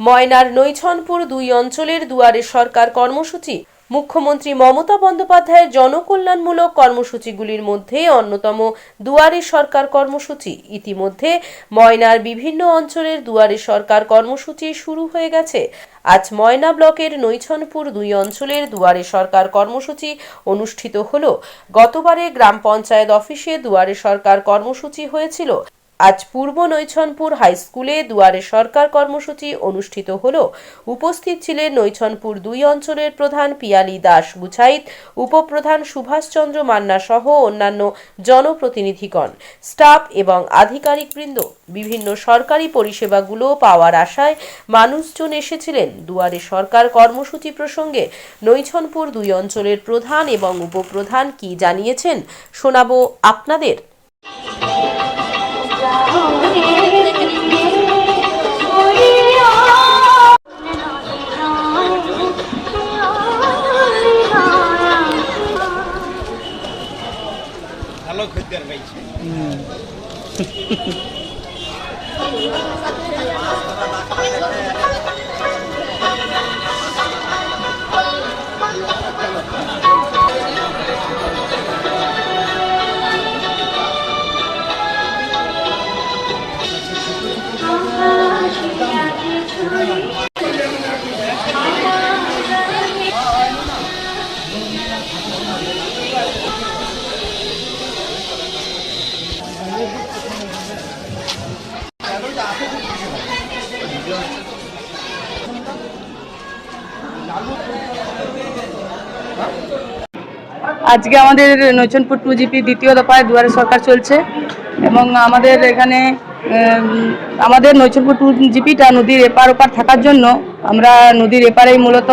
ময়নার নৈছনপুর দুই অঞ্চলের দুয়ারে সরকার কর্মসূচি। মুখ্যমন্ত্রী মমতা বন্দ্যোপাধ্যায়ের জনকল্যাণমূলক কর্মসূচিগুলির মধ্যে অন্যতম দুয়ারে সরকার কর্মসূচি। ইতিমধ্যে ময়নার বিভিন্ন অঞ্চলের দুয়ারে সরকার কর্মসূচি শুরু হয়ে গেছে। আজ ময়না ব্লকের নৈছনপুর দুই অঞ্চলের দুয়ারে সরকার কর্মসূচি অনুষ্ঠিত হল। গতবারে গ্রাম পঞ্চায়েত অফিসে দুয়ারে সরকার কর্মসূচি হয়েছিল। আজ পূর্ব নৈছনপুর হাই স্কুলে দুয়ারে সরকার কর্মসূচি অনুষ্ঠিত হল। উপস্থিত ছিলেন নৈছনপুর দুই অঞ্চলের প্রধান পিয়ালি দাস গুছাইত, উপপ্রধান সুভাষচন্দ্র মান্না সহ অন্যান্য জনপ্রতিনিধিগণ। স্টাফ এবং আধিকারিকবৃন্দ বিভিন্ন সরকারি পরিষেবাগুলো পাওয়ার আশায় মানুষজন এসেছিলেন। দুয়ারে সরকার কর্মসূচি প্রসঙ্গে নৈছনপুর দুই অঞ্চলের প্রধান এবং উপপ্রধান কি জানিয়েছেন শোনাবো আপনাদের। ভালো খদ্দের পাইছে। আজকে আমাদের নৈচনপুর টু জিপি দ্বিতীয় দফায় দুয়ারে সরকার চলছে এবং আমাদের এখানে আমাদের নৈচনপুর টু জিপিটা নদীর এপার ওপার থাকার জন্য আমরা নদীর এপারেই মূলত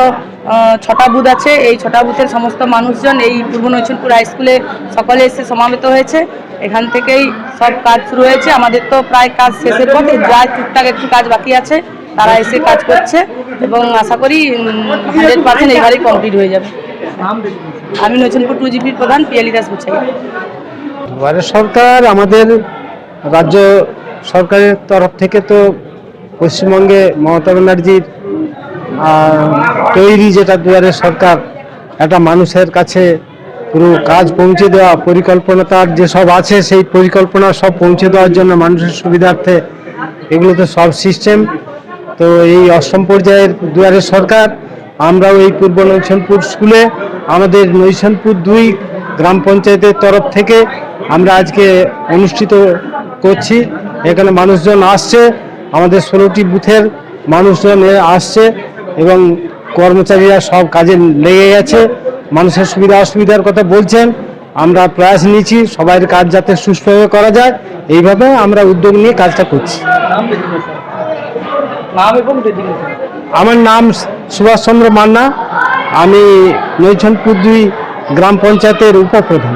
ছটা বুথ আছে। এই ছটা বুথের সমস্ত মানুষজন এই পূর্ব নৈচনপুর হাই স্কুলে সকলে এসে সমাবেত হয়েছে। এখান থেকেই সব কাজ শুরু হয়েছে। আমাদের তো প্রায় কাজ শেষের পথে, যা টুকটাক একটু কাজ বাকি আছে। তারা এসে কাজ করছে এবং আশা করি হান্ড্রেড পার্সেন্ট এইবারেই কমপ্লিট হয়ে যাবে। আমি নতুনপুর টু জিপির প্রধান পিয়ালি দাস গুছাই সরকার, আমাদের রাজ্য সরকারের তরফ থেকে তো পশ্চিমবঙ্গে মমতা ব্যানার্জির তৈরি যেটা দুয়ারে সরকার, একটা মানুষের কাছে পুরো কাজ পৌঁছে দেওয়া পরিকল্পনা তার যেসব আছে, সেই পরিকল্পনা সব পৌঁছে দেওয়ার জন্য মানুষের সুবিধার্থে এগুলো তো সব সিস্টেম তো এই অষ্টম পর্যায়ের দুয়ারে সরকার, আমরাও এই পূর্ব নৈশনপুর স্কুলে, আমাদের নৈশনপুর দুই গ্রাম পঞ্চায়েতের তরফ থেকে আমরা আজকে অনুষ্ঠিত করছি। এখানে মানুষজন আসছে, আমাদের ষোলোটি বুথের মানুষজন আসছে এবং কর্মচারীরা সব কাজে লেগে গেছে। মানুষের সুবিধা অসুবিধার কথা বলছেন, আমরা প্রয়াস নিয়েছি সবাই কাজ যাতে সুষ্ঠুভাবে করা যায়। এইভাবে আমরা উদ্যোগ নিয়ে কাজটা করছি। আমার নাম সুভাষচন্দ্র মান্না। আমি নৈছনপুর দুই গ্রাম পঞ্চায়েতের উপপ্রধান।